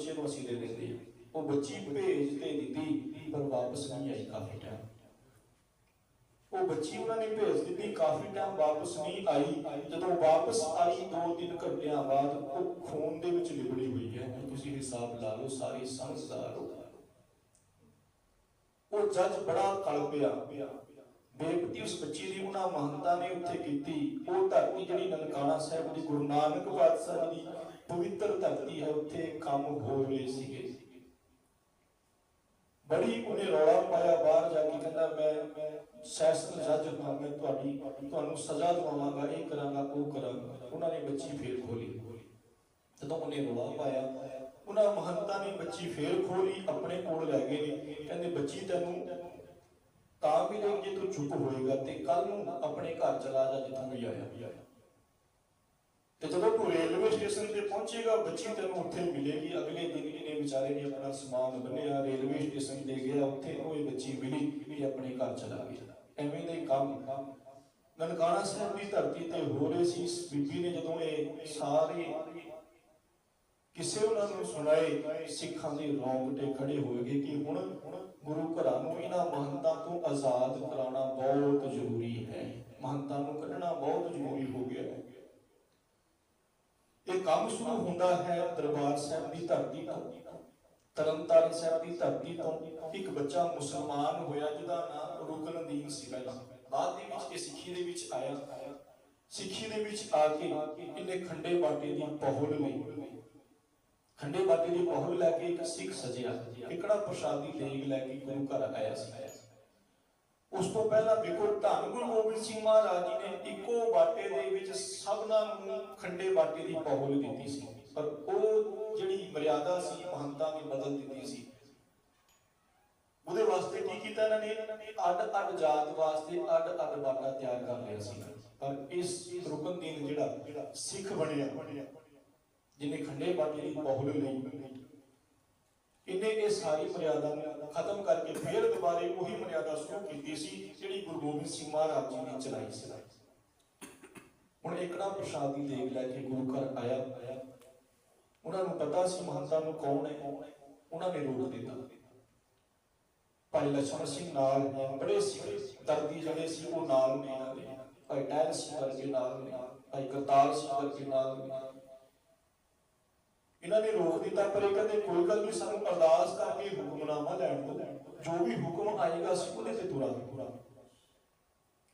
ਬੱਚੇ ਨੂੰ ਅਸੀਂ ਦੇ ਦਿੰਦੇ ਉਹ ਬੱਚੀ ਭੇਜ ਤੇ ਦਿੱਤੀ, ਪਰ ਵਾਪਸ ਨਹੀਂ ਆਈ, ਕਾਫੀ ਟਾਈਮ ਉਹ ਬੱਚੀ ਉਹਨਾਂ ਨੇ ਭੇਜ ਦਿੱਤੀ, ਕਾਫੀ ਟਾਈਮ ਵਾਪਸ ਨਹੀਂ ਆਈ। ਜਦੋਂ ਵਾਪਸ ਆਈ, ਦੋ ਤਿੰਨ ਘੰਟਿਆਂ ਬਾਅਦ ਉਹ ਖੂਨ ਦੇ ਵਿੱਚ ਲਿਬੜੀ ਹੋਈ ਹੈ। ਤੁਸੀਂ ਹਿਸਾਬ ਲਾ ਲਓ, ਸਾਰੇ ਸਮਝਦਾਰ ਹੋ। ਉਹ ਜੱਜ ਬੜਾ ਕਲਪਿਆ ਬੇਪਤੀ ਉਸ ਬੱਚੀ ਦੀ, ਉਹਨਾਂ ਮਹੰਤਾਂ ਨੇ ਉੱਥੇ ਕੀਤੀ। ਉਹ ਧਰਤੀ ਜਿਹੜੀ ਨਨਕਾਣਾ ਸਾਹਿਬ ਦੀ, ਗੁਰੂ ਨਾਨਕ ਪਾਤਸ਼ਾਹ ਦੀ ਪਵਿੱਤਰ ਧਰਤੀ ਹੈ, ਉੱਥੇ ਕੰਮ ਹੋ ਰਹੇ ਸੀਗੇ। ਬੜੀ ਉਹਨੇ ਰੌਲਾ ਪਾਇਆ ਬਾਹਰ ਜਾ ਕੇ, ਕਹਿੰਦਾ ਮੈਂ ਸੈਸ਼ਨ ਜੱਜ ਹਾਂ, ਮੈਂ ਤੁਹਾਡੀ, ਤੁਹਾਨੂੰ ਸਜ਼ਾ ਦਵਾਵਾਂਗਾ, ਇਹ ਕਰਾਂਗਾ, ਉਹ ਕਰਾਂਗਾ। ਉਹਨਾਂ ਨੇ ਬੱਚੀ ਫੇਰ ਖੋਲੀ। ਜਦੋਂ ਉਹਨੇ ਰੌਲਾ ਪਾਇਆ, ਉਹਨਾਂ ਮਹੰਤਾਂ ਨੇ ਬੱਚੀ ਫੇਰ ਖੋਲੀ, ਆਪਣੇ ਕੋਲ ਲੈ ਗਏ ਨੇ। ਕਹਿੰਦੇ, ਬੱਚੀ ਤੈਨੂੰ ਤਾਂ ਵੀ ਨਹੀਂ ਜੇ ਤੂੰ ਚੁੱਪ ਹੋਏਗਾ ਤੇ ਕੱਲ ਨੂੰ ਆਪਣੇ ਘਰ ਚਲਾ ਜਾ, ਜਿੱਥੋਂ ਵੀ ਆਇਆ। ਤੇ ਜਦੋਂ ਤੂੰ ਰੇਲਵੇ ਸਟੇਸ਼ਨ ਤੇ ਪਹੁੰਚੇਗਾ, ਬੱਚੀ ਤੈਨੂੰ ਉੱਥੇ ਮਿਲੇਗੀ। ਅਗਲੇ ਦਿਨ ਇਹਨੇ ਵਿਚਾਰੇ ਨੇ ਆਪਣਾ ਸਮਾਨ ਬੰਨਿਆ, ਰੇਲਵੇ ਸਟੇਸ਼ਨ ਤੇ ਗਿਆ, ਉੱਥੇ ਉਹ ਇਹ ਬੱਚੀ ਮਿਲੀ, ਵੀ ਆਪਣੇ ਘਰ ਚਲਾ ਗਿਆ। ਐਵੇਂ ਦੇ ਕੰਮ। ਨਨਕਾਣਾ ਸਾਹਿਬ ਦੀ ਧਰਤੀ ਤੇ ਹੋ ਰਹੇ ਸੀ ਬੀਬੀ ਨੇ ਜਦੋਂ ਇਹ ਸਾਰੇ ਕਿਸੇ ਉਹਨਾਂ ਨੂੰ ਸੁਣਾਏ, ਸਿੱਖਾਂ ਦੇ ਰੌਂਗਟੇ ਖੜੇ ਹੋਏਗੇ ਕਿ ਹੁਣ ਗੁਰੂ ਘਰਾਂ ਨੂੰ ਇਹਨਾਂ ਮਹੰਤਾਂ ਤੋਂ ਆਜ਼ਾਦ ਕਰਾਉਣਾ ਬਹੁਤ ਜ਼ਰੂਰੀ ਹੈ। ਮਹੰਤਾਂ ਨੂੰ ਕੱਢਣਾ ਬਹੁਤ ਜ਼ਰੂਰੀ ਹੋ ਗਿਆ। ਹੈ ਇਹ ਕੰਮ ਸ਼ੁਰੂ ਹੁੰਦਾ ਹੈ ਦਰਬਾਰ ਸਾਹਿਬ ਦੀ ਧਰਤੀ ਤੋਂ। ਤਰਨਤਾਰਨ ਸਾਹਿਬ ਦੀ ਧਰਤੀ ਤੋਂ ਇੱਕ ਬੱਚਾ ਮੁਸਲਮਾਨ ਹੋਇਆ ਜਿਹਦਾ ਨਾਮ ਰੁਕਨਦੀਨ ਸੀ ਪਹਿਲਾਂ। ਬਾਅਦ ਦੇ ਵਿੱਚ ਇਹ ਸਿੱਖੀ ਦੇ ਵਿੱਚ ਆਇਆ। ਸਿੱਖੀ ਦੇ ਵਿੱਚ ਆ ਕੇ ਇਹਨੇ ਖੰਡੇ ਬਾਟੇ ਦੀ ਪਹੁਲ ਲਈ। ਖੰਡੇ ਬਾਟੇ ਦੀ ਪਹੁਲ ਲੈ ਕੇ ਇੱਕ ਸਿੱਖ ਸਜਿਆ। ਇਕੜਾ ਪ੍ਰਸ਼ਾਦੀ ਦੇਗ ਲੈ ਕੇ ਗੁਰੂ ਘਰ ਆਇਆ ਸੀ? ਉਸ ਤੋਂ ਪਹਿਲਾਂ ਵੇਖੋ ਧੰਨ ਗੁਰੂ ਗੋਬਿੰਦ ਸਿੰਘ ਮਹਾਰਾਜ ਜੀ ਨੇ ਇੱਕੋ ਬਾਟੇ ਦੇ ਵਿੱਚ ਸਭਨਾਂ ਨੂੰ ਖੰਡੇ ਬਾਟੇ ਦੀ ਪਹੁਲ ਦਿੱਤੀ ਸੀ। ਪਰ ਉਹ ਜਿਹੜੀ ਮਰਿਆਦਾ ਸੀ, ਮਹੰਤਾਂ ਨੇ ਬਦਲ ਦਿੱਤੀ ਸੀ। ਉਹਦੇ ਵਾਸਤੇ ਕੀ ਕੀਤਾ ਇਹਨਾਂ ਨੇ? ਅੱਡ ਅੱਡ ਜਾਤ ਵਾਸਤੇ ਅੱਡ ਅੱਡ ਬਾਟਾ ਤਿਆਰ ਕਰ ਲਿਆ ਸੀ। ਪਰ ਇਸ ਰੁਕਨਦੀਨ ਜਿਹੜਾ ਸਿੱਖ ਬਣਿਆ, ਜਿਹਨੇ ਖੰਡੇ ਬਾਟੇ ਦੀ ਪਹੁਲ ਲਈ। ਇਹਨੇ ਇਹ ਸਾਰੀ ਮਰਿਆਦਾ ਨੂੰ ਖਤਮ ਕਰਕੇ ਫਿਰ ਦੁਬਾਰੇ ਉਹੀ ਮਰਿਆਦਾ ਸ਼ੁਰੂ ਕੀਤੀ ਸੀ ਜਿਹੜੀ ਗੁਰੂ ਗੋਬਿੰਦ ਸਿੰਘ ਮਹਾਰਾਜ ਜੀ ਨੇ ਚਲਾਈ ਸੀ। ਹੁਣ ਇਕੜਾ ਪ੍ਰਸ਼ਾਦੀ ਦੇਗ ਲੈ ਕੇ ਗੁਰੂ ਘਰ ਆਇਆ। ਉਹਨਾਂ ਨੂੰ ਪਤਾ ਸੀ ਮਹੰਤਾਂ ਨੂੰ ਕੌਣ ਹੈ। ਉਹਨਾਂ ਨੇ ਰੋਕ ਦਿੱਤਾ। ਭਾਈ ਲਛਮਣ ਸਿੰਘ ਨਾਲ ਬੜੇ ਸਿੱਖ ਦਰਦੀ ਜਿਹੜੇ ਸੀ ਉਹ ਨਾਲ ਨੇ। ਭਾਈ ਟਹਿਲ ਸਿੰਘ ਵਰਗੇ ਨਾਲ ਨੇ। ਭਾਈ ਕਰਤਾਰ ਸਿੰਘ ਵਰਗੇ ਨਾਲ ਨੇ। ਇਹਨਾਂ ਨੇ ਰੋਕ ਦਿੱਤਾ, ਪਰ ਇਹ ਕਹਿੰਦੇ ਕੋਈ ਗੱਲ ਨਹੀਂ, ਸਾਨੂੰ ਅਰਦਾਸ ਕਰਕੇ ਹੁਕਮਨਾਮਾ ਲੈਣ ਦਿਓ ਜੋ ਵੀ ਹੁਕਮ ਆਏਗਾ ਅਸੀਂ ਉਹਦੇ ਤੇ ਤੁਰਾਂਗੇ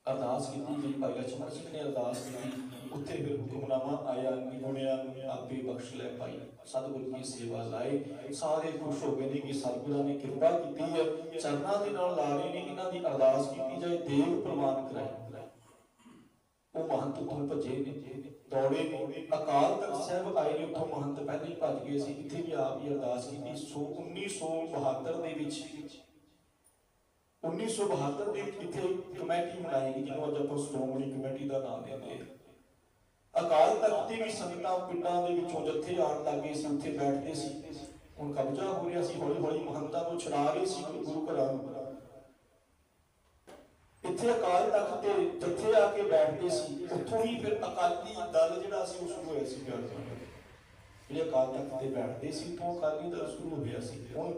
ਅਰਦਾਸ ਕੀਤੀ ਗਈ, ਭਾਈ ਲਛਮਣ ਸਿੰਘ ਨੇ ਅਰਦਾਸ ਕੀਤੀ, ਉੱਥੇ ਫਿਰ ਹੁਕਮਨਾਮਾ ਆਇਆ ਨਿਗੁਣਿਆ ਆਪੇ ਬਖਸ਼ ਲੈ ਭਾਈ, ਸਤਿਗੁਰ ਦੀ ਸੇਵਾ ਲਾਏ। ਸਾਰੇ ਖੁਸ਼ ਹੋ ਗਏ ਨੇ ਕਿ ਸਤਿਗੁਰਾਂ ਨੇ ਕਿਰਪਾ ਕੀਤੀ ਹੈ, ਚਰਨਾਂ ਦੇ ਨਾਲ ਲਾ ਰਹੇ ਨੇ, ਇਹਨਾਂ ਦੀ ਅਰਦਾਸ ਕੀਤੀ ਜਾਏ, ਦੇਵ ਪ੍ਰਵਾਨ ਕਰਾਏ। ਉਹ ਮਹੰਤ ਤੋਂ ਭੱਜੇ ਨੇ। ਦੌੜੇ ਨੇ ਅਕਾਲ ਤਖਤ ਸਾਹਿਬ ਆਏ ਨੇ, ਉੱਥੋਂ ਮਹੰਤ ਪਹਿਲਾਂ ਹੀ ਭੱਜ ਗਏ ਸੀ। ਇੱਥੇ ਵੀ ਆਪ ਹੀ ਅਰਦਾਸ ਕੀਤੀ। ਸੋ 1972 ਦੇ ਵਿੱਚ 1972 ਦੇ ਵਿੱਚ ਇੱਥੇ ਕਮੇਟੀ ਬਣਾਈ ਗਈ, ਜਿਹਨੂੰ ਅੱਜ ਆਪਾਂ ਸ਼੍ਰੋਮਣੀ ਕਮੇਟੀ ਦਾ ਨਾਮ ਦਿੰਦੇ ਹਾਂ। ਅਕਾਲ ਤਖਤ ਦੀ ਵੀ ਸੰਗਤਾਂ ਪਿੰਡਾਂ ਦੇ ਵਿੱਚੋਂ ਜੱਥੇ ਆਉਣ ਲੱਗੇ ਸੀ, ਉੱਥੇ ਬੈਠਦੇ ਸੀ। ਹੁਣ ਕਬਜ਼ਾ ਹੋ ਰਿਹਾ ਸੀ ਹੌਲੀ ਹੌਲੀ ਮਹੰਤਾਂ ਨੂੰ ਛੁਡਾ ਰਹੇ ਸੀ, ਗੁਰੂ ਘਰਾਂ ਨੂੰ। ਇੱਥੇ ਅਕਾਲ ਤਖਤ ਤੇ ਜੱਥੇ ਆ ਕੇ ਬੈਠਦੇ ਸੀ, ਉੱਥੋਂ ਹੀ ਫਿਰ ਅਕਾਲੀ ਦਲ ਜਿਹੜਾ ਸੀ ਉਹ ਸ਼ੁਰੂ ਹੋਇਆ ਸੀ ਪਿਆਰ ਜਿਹੜੇ ਅਕਾਲ ਤਖਤ ਤੇ ਬੈਠਦੇ ਸੀ ਤੋਂ ਅਕਾਲੀ ਦਲ ਸ਼ੁਰੂ ਹੋਇਆ ਸੀ। ਹੁਣ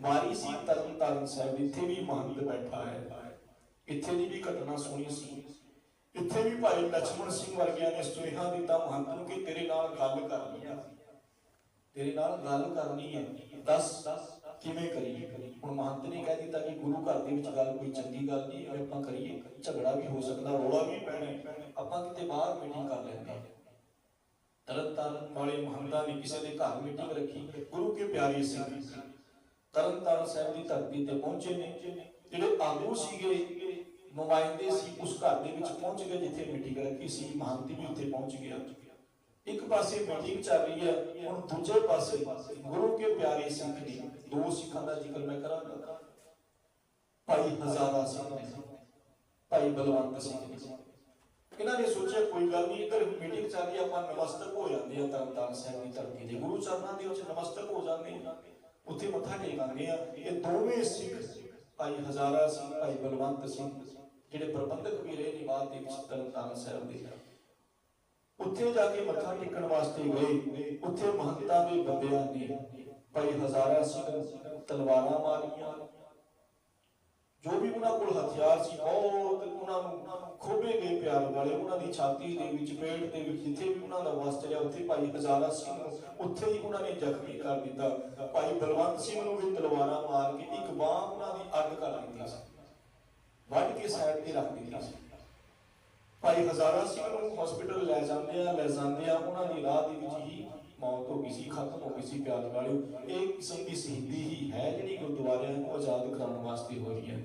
ਮਾਰੀ ਸੀ ਤਰਨ ਤਾਰਨ ਸਾਹਿਬ, ਇੱਥੇ ਵੀ ਮਹੰਤ ਬੈਠਾ ਹੈ। ਇੱਥੇ ਦੀ ਵੀ ਘਟਨਾ ਸੁਣੀ ਸੀ। ਇੱਥੇ ਵੀ ਭਾਈ ਲਛਮਣ ਸਿੰਘ ਵਰਗਿਆਂ ਨੇ ਸੁਨੇਹਾ ਦਿੱਤਾ, ਮਹੰਤ ਨੂੰ ਕਿ ਤੇਰੇ ਨਾਲ ਗੱਲ ਕਰਨੀ ਹੈ ਤੇਰੇ ਨਾਲ ਗੱਲ ਕਰਨੀ ਹੈ ਦੱਸ। ਕਿਵੇਂ ਕਰੀਏ? ਹੁਣ ਮਹੰਤ ਨੇ ਕਹਿ ਦਿੱਤਾ ਕਿ ਗੁਰੂ ਘਰ ਦੇ ਵਿੱਚ ਗੱਲ ਕੋਈ ਚੰਗੀ ਗੱਲ ਨਹੀਂ ਔਰ ਆਪਾਂ ਕਰੀਏ। ਝਗੜਾ ਵੀ ਹੋ ਸਕਦਾ, ਰੋਲਾ ਵੀ ਪੈਣਾ ਆਪਾਂ ਕਿਤੇ ਬਾਹਰ ਮੀਟਿੰਗ ਕਰ ਲੈਂਦੇ। ਹਾਂ ਤਰਨ ਤਾਰਨ ਵਾਲੇ ਮਹੰਤਾਂ ਨੇ ਕਿਸੇ ਦੇ ਘਰ ਮੀਟਿੰਗ ਰੱਖੀ। ਗੁਰੂ ਕੇ ਪਿਆਰੇ ਸਿੰਘ ਤਰਨ ਸਾਹਿਬ ਦੀ ਧਰਤੀ ਤੇ ਪਹੁੰਚੇ ਨੇ। ਜਿਹੜੇ ਆਗੂ ਸੀਗੇ, ਨੁਮਾਇੰਦੇ ਸੀ, ਉਸ ਘਰ ਦੇ ਵਿੱਚ ਪਹੁੰਚ ਗਏ, ਜਿੱਥੇ ਮੀਟਿੰਗ ਰੱਖੀ ਸੀ। ਮਹੰਤ ਵੀ ਉੱਥੇ ਪਹੁੰਚ ਗਿਆ। ਇੱਕ ਪਾਸੇ ਮੀਟਿੰਗ ਚੱਲ ਰਹੀ ਹੈ ਹੁਣ ਦੂਜੇ ਪਾਸੇ ਗੁਰੂ ਕੇ ਪਿਆਰੇ ਸਿੰਘ ਨੇ ਦੋ ਸਿੱਖਾਂ ਦਾ ਜ਼ਿਕਰ ਮੈਂ ਕਰਾਂਗਾ। ਭਾਈ ਹਜ਼ਾਰਾ ਸਿੰਘ ਭਾਈ ਬਲਵੰਤ ਸਿੰਘ ਇਹਨਾਂ ਨੇ ਸੋਚਿਆ, ਕੋਈ ਗੱਲ ਨਹੀਂ, ਇੱਧਰ ਮੀਟਿੰਗ ਚੱਲ ਆਪਾਂ ਨਮਸਤਕ ਹੋ ਜਾਂਦੇ ਆ ਤਰਨਤਾਰਨ ਸਾਹਿਬ ਦੀ ਧਰਤੀ ਦੇ ਗੁਰੂ ਚਰਨਾਂ ਦੇ ਵਿੱਚ ਨਮਸਤਕ ਹੋ ਜਾਂਦੇ ਆ। ਉੱਥੇ ਮੱਥਾ ਟੇਕਾਂਗੇ ਆ। ਇਹ ਦੋਵੇਂ ਸਿੱਖ, ਭਾਈ ਹਜ਼ਾਰਾ ਸਿੰਘ ਭਾਈ ਬਲਵੰਤ ਸਿੰਘ ਜਿਹੜੇ ਪ੍ਰਬੰਧਕ ਵੀ ਰਹੇ ਨੇ ਬਾਅਦ ਦੇ ਵਿੱਚ ਤਰਨਤਾਰਨ ਸਾਹਿਬ ਦੇ। ਉੱਥੇ ਜਾ ਕੇ ਮੱਥਾ ਟੇਕਣ ਵਾਸਤੇ ਗਏ। ਉੱਥੇ ਮਹੰਤਾਂ ਦੇ ਬੰਦਿਆਂ ਨੇ ਭਾਈ ਹਜ਼ਾਰਾ ਸਿੰਘ ਤਲਵਾਰਾਂ ਮਾਰੀਆਂ। ਜੋ ਵੀ ਉਹਨਾਂ ਕੋਲ ਹਥਿਆਰ ਸੀ, ਬਹੁਤ ਉਹਨਾਂ ਨੂੰ ਖੋਬੇ ਗਏ ਪਿਆਰ ਵਾਲੇ। ਉਹਨਾਂ ਦੀ ਛਾਤੀ ਦੇ ਵਿੱਚ, ਪੇਟ ਦੇ ਵਿੱਚ, ਜਿੱਥੇ ਵੀ ਉਹਨਾਂ ਦਾ ਵਸ ਉੱਥੇ ਭਾਈ ਹਜ਼ਾਰਾ ਸਿੰਘ ਉੱਥੇ ਹੀ ਉਹਨਾਂ ਨੇ ਜ਼ਖਮੀ ਕਰ ਦਿੱਤਾ। ਭਾਈ ਬਲਵੰਤ ਸਿੰਘ ਨੂੰ ਵੀ ਤਲਵਾਰਾਂ ਮਾਰ ਕੇ ਇੱਕ ਬਾਹ ਉਹਨਾਂ ਦੀ ਅੱਗ ਕਰ ਦਿੱਤੀ ਸੀ। ਵੱਢ ਕੇ ਸਾਈਡ ਤੇ ਰੱਖ ਦਿੱਤੀ ਸੀ। ਭਾਈ ਹਜ਼ਾਰਾ ਸਿੰਘ ਨੂੰ ਹਸਪੀਟਲ ਲੈ ਜਾਂਦੇ ਆ, ਲੈ ਜਾਂਦੇ ਆ। ਉਹਨਾਂ ਦੀ ਰਾਹ ਦੇ ਵਿੱਚ ਹੀ ਮੌਤ ਹੋ ਗਈ ਸੀ, ਖਤਮ ਹੋ ਗਈ ਸੀ ਪਿਆਰ ਵਾਲਿਓ ਇਹ ਕਿਸਮ ਦੀ ਸ਼ਹੀਦੀ ਹੀ ਹੈ ਜਿਹੜੀ ਗੁਰਦੁਆਰਿਆਂ ਨੂੰ ਆਜ਼ਾਦ ਕਰਾਉਣ ਵਾਸਤੇ ਹੋ ਰਹੀ ਹੈ।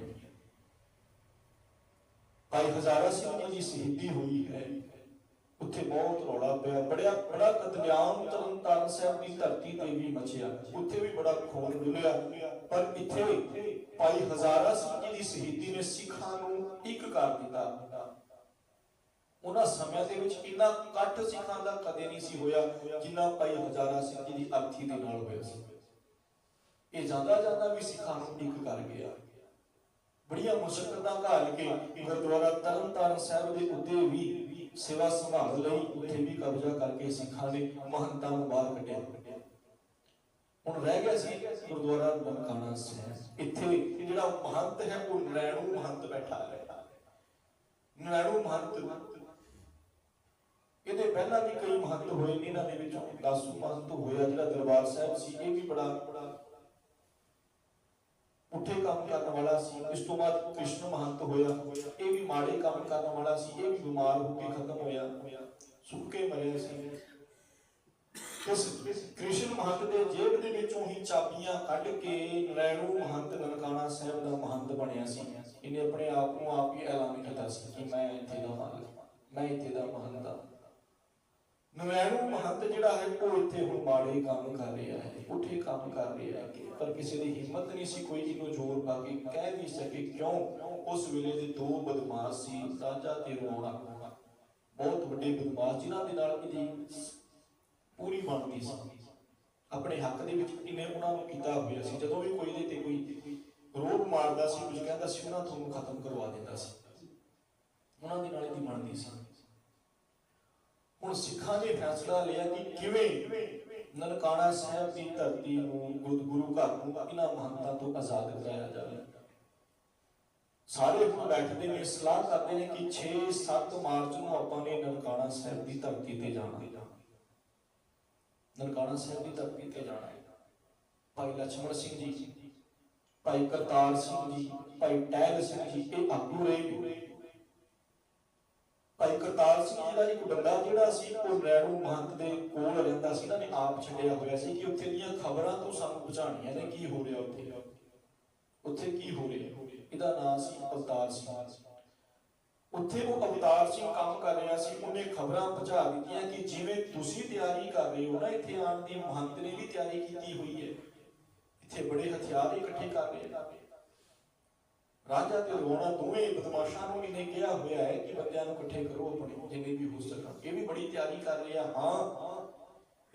ਭਾਈ ਹਜ਼ਾਰਾ ਸਿੰਘ ਜੀ ਦੀ ਸ਼ਹੀਦੀ ਹੋਈ ਹੈ। ਉੱਥੇ ਬਹੁਤ ਰੌਲਾ ਪਿਆ। ਬੜਿਆ, ਬੜਾ ਕਤਲੇਆਮ ਤਰਨ ਤਾਰਨ ਸਾਹਿਬ ਦੀ ਧਰਤੀ ਤੇ ਵੀ ਮਚਿਆ। ਉੱਥੇ ਵੀ ਬੜਾ ਖੂਨ ਡੁੱਲਿਆ ਪਰ ਇੱਥੇ ਭਾਈ ਹਜ਼ਾਰਾ ਸਿੰਘ ਜੀ ਦੀ ਸ਼ਹੀਦੀ ਨੇ ਸਿੱਖਾਂ ਨੂੰ ਇੱਕ ਕਰ ਦਿੱਤਾ। ਉਹਨਾਂ ਸਮਿਆਂ ਦੇ ਵਿੱਚ ਇੰਨਾ ਇਕੱਠ ਸਿੱਖਾਂ ਦਾ ਕਦੇ ਨਹੀਂ ਸੀ ਹੋਇਆ ਜਿੰਨਾ ਭਾਈ ਹਜ਼ਾਰਾ ਸਿੰਘ ਜੀ ਦੀ ਅਰਥੀ ਦੇ ਨਾਲ ਹੋਇਆ ਸੀ। ਇਹ ਜਾਂਦਾ ਜਾਂਦਾ ਵੀ ਸਿੱਖਾਂ ਨੂੰ ਇੱਕ ਕਰ ਗਿਆ। ਬੜੀਆਂ ਮੁਸ਼ਕਲਾਂ ਘਾਲ ਕੇ ਗੁਰਦੁਆਰਾ ਤਰਨਤਾਰਨ ਸਾਹਿਬ ਦੇ ਉੱਤੇ ਵੀ ਸੇਵਾ ਸੰਭਾਲ ਲਈ ਉੱਥੇ ਵੀ ਕਬਜ਼ਾ ਕਰਕੇ ਸਿੱਖਾਂ ਨੇ ਮਹੰਤਾਂ ਨੂੰ ਬਾਹਰ ਕੱਢਿਆ। ਹੁਣ ਰਹਿ ਗਿਆ ਸੀ ਗੁਰਦੁਆਰਾ ਨਨਕਾਣਾ ਸਾਹਿਬ। ਇੱਥੇ ਜਿਹੜਾ ਮਹੰਤ ਹੈ ਉਹ ਨਰੈਣੂ ਮਹੰਤ ਬੈਠਾ ਹੈ। ਨਰੈਣੂ ਮਹੰਤ ਇਹਦੇ ਪਹਿਲਾਂ ਵੀ ਕਈ ਮਹੰਤ ਹੋਏ ਨੇ ਇਹਨਾਂ ਦੇ ਵਿੱਚੋਂ। ਦਾਸੂ ਮਹੰਤ ਹੋਇਆ ਜਿਹੜਾ ਦਰਬਾਰ ਸਾਹਿਬ ਸੀ, ਇਹ ਵੀ ਬੜਾ ਉੱਠੇ ਕੰਮ ਕਰਨ ਵਾਲਾ ਸੀ। ਇਸ ਤੋਂ ਬਾਅਦ ਕ੍ਰਿਸ਼ਨ ਮਹੰਤ ਹੋਇਆ, ਇਹ ਵੀ ਮਾੜੇ ਕੰਮ ਕਰਨ ਵਾਲਾ ਸੀ, ਇਹ ਵੀ ਬਿਮਾਰ ਹੋ ਕੇ ਖਤਮ ਹੋਇਆ। ਸੁੱਕ ਮਰਿਆ ਸੀ। ਇਸ ਕ੍ਰਿਸ਼ਨ ਮਹੰਤ ਦੇ ਜੇਬ ਦੇ ਵਿੱਚੋਂ ਹੀ ਚਾਬੀਆਂ ਕੱਢ ਕੇ ਨਰੈਣੂ ਮਹੰਤ ਨਨਕਾਣਾ ਸਾਹਿਬ ਦਾ ਮਹੰਤ ਬਣਿਆ ਸੀ। ਇਹਨੇ ਆਪਣੇ ਆਪ ਨੂੰ ਆਪ ਹੀ ਐਲਾਨ ਕੀਤਾ ਸੀ ਕਿ ਮੈਂ ਇੱਥੇ ਦਾ ਮਾਲਕ ਮੈਂ ਇੱਥੇ ਦਾ ਮਹੰਤ ਹਾਂ। ਨਰੈਣੂ ਮਹੰਤ ਜਿਹੜਾ ਹੈ, ਉਹ ਇੱਥੇ ਹੁਣ ਮਾੜੇ ਕੰਮ ਕਰ ਰਿਹਾ ਹੈ ਉੱਠੇ ਕੰਮ ਕਰ ਰਿਹਾ ਹੈ। ਪਰ ਕਿਸੇ ਦੀ ਹਿੰਮਤ ਨਹੀਂ ਸੀ, ਕੋਈ ਇਹਨੂੰ ਜ਼ੋਰ ਪਾ ਕੇ ਕਹਿ ਨਹੀਂ ਸਕੇ ਕਿਉਂ? ਉਸ ਵੇਲੇ ਦੇ ਦੋ ਬਦਮਾਸ਼ ਸੀ ਰਾਜਾ ਤੇ ਰੋਣਾ। ਬਹੁਤ ਵੱਡੇ ਬਦਮਾਸ਼ ਜਿਨ੍ਹਾਂ ਦੇ ਨਾਲ ਇਹਦੀ ਪੂਰੀ ਬਣਦੀ ਸੀ। ਆਪਣੇ ਹੱਕ ਦੇ ਵਿੱਚ ਇਹਨੇ ਉਹਨਾਂ ਨੂੰ ਕੀਤਾ ਹੋਇਆ ਸੀ। ਜਦੋਂ ਵੀ ਕੋਈ ਇਹਦੇ ਤੇ ਕੋਈ ਰੋਬ ਮਾਰਦਾ ਸੀ, ਕੁਝ ਕਹਿੰਦਾ ਸੀ, ਉਹਨਾਂ ਤੁਹਾਨੂੰ ਖਤਮ ਕਰਵਾ ਦਿੰਦਾ ਸੀ। ਉਹਨਾਂ ਦੇ ਨਾਲ ਇਹਦੀ ਬਣਦੀ ਸੀ। ਹੁਣ ਸਿੱਖਾਂ ਨੇ ਫੈਸਲਾ ਲਿਆ ਕਿ ਕਿਵੇਂ ਨਨਕਾਣਾ ਸਾਹਿਬ ਦੀ ਧਰਤੀ ਨੂੰ ਗੁਰੂ ਘਰ ਨੂੰ ਇਹਨਾਂ ਮਹੰਤਾਂ ਤੋਂ ਆਜ਼ਾਦ ਕਰਾਇਆ ਜਾਵੇ। ਸਾਰੇ ਹੁਣ ਬੈਠਦੇ ਨੇ, ਸਲਾਹ ਕਰਦੇ ਨੇ ਕਿ 6-7 ਮਾਰਚ ਨੂੰ ਆਪਾਂ ਨੇ ਨਨਕਾਣਾ ਸਾਹਿਬ ਦੀ ਧਰਤੀ ਤੇ ਜਾਣਾ ਨਨਕਾਣਾ ਸਾਹਿਬ ਦੀ ਧਰਤੀ ਤੇ ਜਾਣਾ ਹੈ। ਭਾਈ ਲਛਮਣ ਸਿੰਘ ਜੀ, ਭਾਈ ਕਰਤਾਰ ਸਿੰਘ ਜੀ, ਭਾਈ ਟੈਲ ਸਿੰਘ ਜੀ, ਇਹ ਆਗੂ ਰਹੇ ਭਾਈ ਕਰਤਾਰ ਸਿੰਘ ਜੀ ਇੱਕ ਬੰਦਾ ਜਿਹੜਾ ਸੀ, ਉਹ ਮਹੰਤ ਦੇ ਕੋਲ ਰਹਿੰਦਾ ਸੀ, ਇਹਨਾਂ ਨੇ ਆਪ ਛੱਡਿਆ ਹੋਇਆ ਸੀ ਕਿ ਉੱਥੇ ਦੀਆਂ ਖਬਰਾਂ ਤੋਂ ਸਾਨੂੰ ਪਹੁੰਚਾਣੀਆਂ ਨੇ ਕੀ ਹੋ ਰਿਹਾ ਉੱਥੇ। ਉੱਥੇ ਕੀ ਹੋ ਰਿਹਾ? ਇਹਦਾ ਨਾਮ ਸੀ ਅਵਤਾਰ ਸਿੰਘ। ਉੱਥੇ ਉਹ ਅਵਤਾਰ ਸਿੰਘ ਕੰਮ ਕਰ ਰਿਹਾ ਸੀ, ਉਹਨੇ ਖਬਰਾਂ ਪਹੁੰਚਾ ਦਿੱਤੀਆਂ ਕਿ ਜਿਵੇਂ ਤੁਸੀਂ ਤਿਆਰੀ ਕਰ ਰਹੇ ਹੋ ਨਾ, ਇੱਥੇ ਆਉਣ ਦੀ ਮਹੰਤ ਨੇ ਵੀ ਤਿਆਰੀ ਕੀਤੀ ਹੋਈ ਹੈ। ਇੱਥੇ ਬੜੇ ਹਥਿਆਰ ਇਕੱਠੇ ਕਰ ਰਹੇ ਨੇ। ਰਾਜਾ ਤੇ ਰੋਣਾ ਦੋਵੇਂ ਬਦਮਾਸ਼ਾਂ ਨੂੰ ਇਹਨੇ ਕਿਹਾ ਹੋਇਆ ਹੈ ਕਿ ਬੰਦਿਆਂ ਨੂੰ ਇਕੱਠੇ ਕਰੋ ਆਪਣੇ, ਜਿੰਨੇ ਵੀ ਹੋ ਸਕਣ। ਇਹ ਵੀ ਬੜੀ ਤਿਆਰੀ ਕਰ ਰਿਹਾ। ਹਾਂ,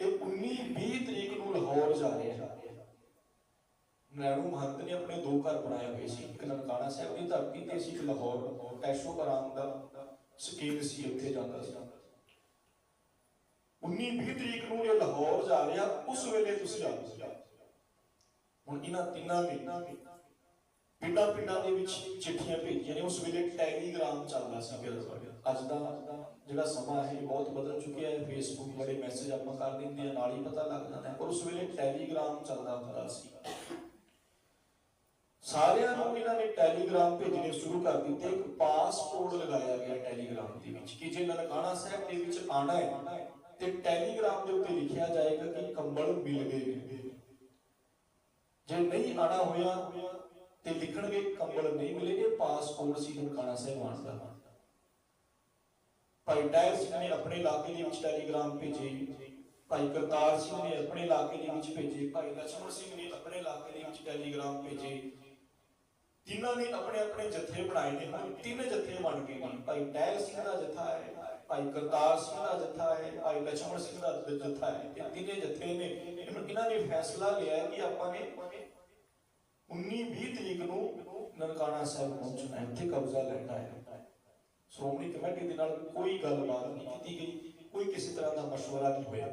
ਇਹ 19 20 ਤਰੀਕ ਨੂੰ ਲਾਹੌਰ ਜਾ ਰਿਹਾ ਹੈ। ਨਹਿਰੂ ਮਹੰਤ ਨੇ ਆਪਣੇ ਦੋ ਘਰ ਬਣਾਏ ਹੋਏ ਸੀ। ਇੱਕ ਨਨਕਾਣਾ ਸਾਹਿਬ ਦੀ ਧਰਤੀ ਤੇ ਸੀ, ਇੱਕ ਲਾਹੌਰ। ਐਸ਼ੋ ਆਰਾਮ ਦਾ ਸਕੀਮ ਸੀ ਉੱਥੇ ਜਾਂਦਾ ਸੀ। 19 20 ਤਰੀਕ ਨੂੰ ਇਹ ਲਾਹੌਰ ਜਾ ਰਿਹਾ। ਉਸ ਵੇਲੇ ਤੁਸੀਂ ਜਾਓ। ਹੁਣ ਇਹਨਾਂ ਤਿੰਨਾਂ ਮਹੀਨਾ ਪਿੰਡਾਂ ਪਿੰਡਾਂ ਦੇ ਵਿੱਚ ਚਿੱਠੀਆਂ ਭੇਜੀਆਂ ਨੇ ਉਸ ਵੇਲੇ ਟੈਲੀਗ੍ਰਾਮ ਚੱਲਦਾ ਸੀ ਫਿਰ ਅੱਜ ਦਾ ਜਿਹੜਾ ਸਮਾਂ ਹੈ ਬਹੁਤ ਬਦਲ ਚੁੱਕਿਆ ਹੈ। ਫੇਸਬੁੱਕ ਬੜੇ ਮੈਸੇਜ ਆਪਾਂ ਕਰ ਦਿੰਦੇ ਆ ਨਾਲ ਹੀ ਪਤਾ ਲੱਗ ਜਾਂਦਾ ਪਰ ਉਸ ਵੇਲੇ ਟੈਲੀਗ੍ਰਾਮ ਚੱਲਦਾ ਹੁੰਦਾ ਸੀ। ਸਾਰਿਆਂ ਨੂੰ ਇਹਨਾਂ ਨੇ ਟੈਲੀਗ੍ਰਾਮ ਭੇਜਣੇ ਸ਼ੁਰੂ ਕਰ ਦਿੱਤੇ। ਇੱਕ ਪਾਸਪੋਰਟ ਲਗਾਇਆ ਗਿਆ ਟੈਲੀਗ੍ਰਾਮ ਦੇ ਵਿੱਚ ਕਿ ਜੇ ਨਨਕਾਣਾ ਸਾਹਿਬ ਦੇ ਵਿੱਚ ਆਣਾ ਹੈ, ਤੇ ਟੈਲੀਗ੍ਰਾਮ ਦੇ ਉੱਤੇ ਲਿਖਿਆ ਜਾਏਗਾ ਕਿ ਕੰਬਲ ਮਿਲ ਗਏ ਜੇ ਨਹੀਂ ਆਣਾ ਹੋਇਆ ਤੇ ਲਿਖਣਗੇ, ਕੰਬਲ ਨਹੀਂ ਮਿਲੇਗੇ ਪਾਸਪੋਰਟ ਸੀ ਨਨਕਾਣਾ ਸਾਹਿਬਾਨ ਦਾ? ਭਾਈ ਟਾਇਰ ਸਿੰਘ ਨੇ ਆਪਣੇ ਇਲਾਕੇ ਦੇ ਵਿੱਚ ਟੈਲੀਗ੍ਰਾਮ ਭੇਜੇ। ਭਾਈ ਕਰਤਾਰ ਸਿੰਘ ਨੇ ਆਪਣੇ ਇਲਾਕੇ ਦੇ ਵਿੱਚ ਭੇਜੇ। ਭਾਈ ਲਛਮਣ ਸਿੰਘ ਨੇ ਆਪਣੇ ਇਲਾਕੇ ਦੇ ਵਿੱਚ ਟੈਲੀਗ੍ਰਾਮ ਭੇਜੇ। ਜਿਨ੍ਹਾਂ ਨੇ ਆਪਣੇ ਆਪਣੇ ਜਥੇ ਬਣਾਏ ਨੇ ਹੁਣ ਤਿੰਨ ਜਥੇ ਬਣ ਗਏ ਨੇ। ਭਾਈ ਟੈਲ ਸਿੰਘ ਦਾ ਜਥਾ ਹੈ, ਭਾਈ ਕਰਤਾਰ ਸਿੰਘ ਦਾ ਜਥਾ ਹੈ, ਭਾਈ ਲਛਮਣ ਸਿੰਘ ਦਾ ਜਥਾ ਹੈ। ਇਹ ਤਿੰਨੇ ਜਥੇ ਨੇ। ਇਹਨਾਂ ਨੇ ਫੈਸਲਾ ਲਿਆ ਕਿ ਆਪਾਂ ਨੇ 19-20 ਤਰੀਕ ਨੂੰ ਨਨਕਾਣਾ ਸਾਹਿਬ ਪਹੁੰਚਣਾ ਹੈ ਇੱਥੇ ਕਬਜ਼ਾ ਲੈਣਾ ਹੈ ਸ਼੍ਰੋਮਣੀ ਕਮੇਟੀ ਦੇ ਨਾਲ ਕੋਈ ਗੱਲਬਾਤ ਨਹੀਂ ਕੀਤੀ ਗਈ ਕੋਈ ਕਿਸੇ ਤਰ੍ਹਾਂ ਦਾ مشورہ ਨਹੀਂ ਹੋਇਆ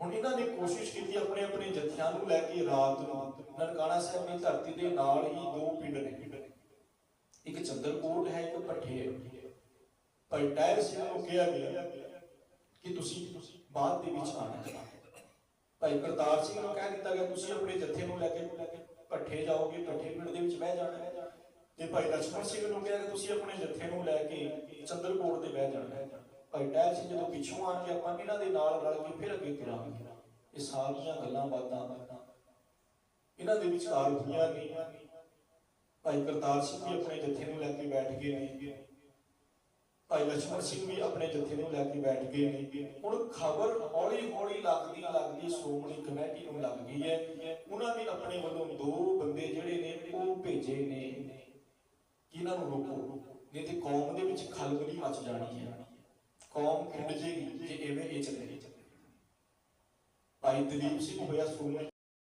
ਹੁਣ ਇਹਨਾਂ ਨੇ ਕੋਸ਼ਿਸ਼ ਕੀਤੀ ਆਪਣੇ ਆਪਣੇ ਜਥਿਆਂ ਨੂੰ ਲੈ ਕੇ ਰਾਤ ਨੂੰ ਨਨਕਾਣਾ ਸਾਹਿਬ ਦੀ ਧਰਤੀ ਦੇ ਨਾਲ ਹੀ ਦੋ ਪਿੰਡ ਨੇ ਇੱਕ ਚੰਦਰਕੋਟ ਹੈ ਇੱਕ ਭੱਠੇ ਹੈ ਭਾਈ ਟਾਇਰ ਸਿੰਘ ਨੂੰ ਕਿਹਾ ਗਿਆ ਕਿ ਤੁਸੀਂ ਬਾਅਦ ਦੇ ਵਿੱਚ ਆਣਾ ਹੈ ਭਾਈ ਕਰਤਾਰ ਸਿੰਘ ਨੂੰ ਕਹਿ ਦਿੱਤਾ ਗਿਆ, ਤੁਸੀਂ ਆਪਣੇ ਜੱਥੇ ਨੂੰ ਲੈ ਕੇ ਇਕੱਠੇ ਜਾਓਗੇ ਇਕੱਠੇ ਪਿੰਡ ਦੇ ਵਿੱਚ ਬਹਿ ਜਾਣਾ ਹੈ। ਤੇ ਭਾਈ ਲਛਮਣ ਸਿੰਘ ਨੂੰ ਕਿਹਾ ਕਿ ਤੁਸੀਂ ਆਪਣੇ ਜੱਥੇ ਨੂੰ ਲੈ ਕੇ ਚੰਦਰਕੋਟ ਤੇ ਬਹਿ ਜਾਣਾ ਹੈ। ਭਾਈ ਟੈਲ ਸਿੰਘ ਜਦੋਂ ਪਿੱਛੋਂ ਆਣ ਕੇ ਆਪਾਂ ਇਹਨਾਂ ਦੇ ਨਾਲ ਰਲ ਕੇ ਫਿਰ ਅੱਗੇ ਤੁਰਾਂਗੇ ਇਹ ਸਾਰੀਆਂ ਗੱਲਾਂ ਬਾਤਾਂ ਇਹਨਾਂ ਦੇ ਵਿਚਾਰ ਹੋਈਆਂ ਗਈਆਂ। ਭਾਈ ਕਰਤਾਰ ਸਿੰਘ ਵੀ ਆਪਣੇ ਜੱਥੇ ਨੂੰ ਲੈ ਕੇ ਬੈਠ ਗਏ। ਨੇ ਭਾਈ ਲਛਮਣ ਸਿੰਘ ਵੀ ਆਪਣੇ ਜਥੇ ਨੂੰ ਲੈ ਕੇ ਬੈਠ ਗਏ ਹੁਣ ਖਬਰ ਹੌਲੀ ਹੌਲੀ ਲੱਗਦੀ ਲੱਗਦੀ ਸ਼੍ਰੋਮਣੀ ਕਮੇਟੀ ਨੂੰ ਲੱਗ ਗਈ ਹੈ। ਉਹਨਾਂ ਨੇ ਆਪਣੇ ਵੱਲੋਂ ਦੋ ਬੰਦੇ ਜਿਹੜੇ ਨੇ, ਉਹ ਭੇਜੇ ਨੇ। ਕਿ ਇਹਨਾਂ ਨੂੰ ਰੋਕੋ? ਨਹੀਂ ਤੇ ਕੌਮ ਦੇ ਵਿੱਚ ਖਲਬਲੀ ਮਚ ਜਾਣੀ ਹੈ। ਕੌਮ ਖਿੰਡ ਜੇਗੀ ਜੇ ਐਵੇਂ ਇਹ ਚੱਲੇ। ਭਾਈ ਦਲੀਪ ਸਿੰਘ ਹੋਇਆ ਸ਼੍ਰੋਮਣੀ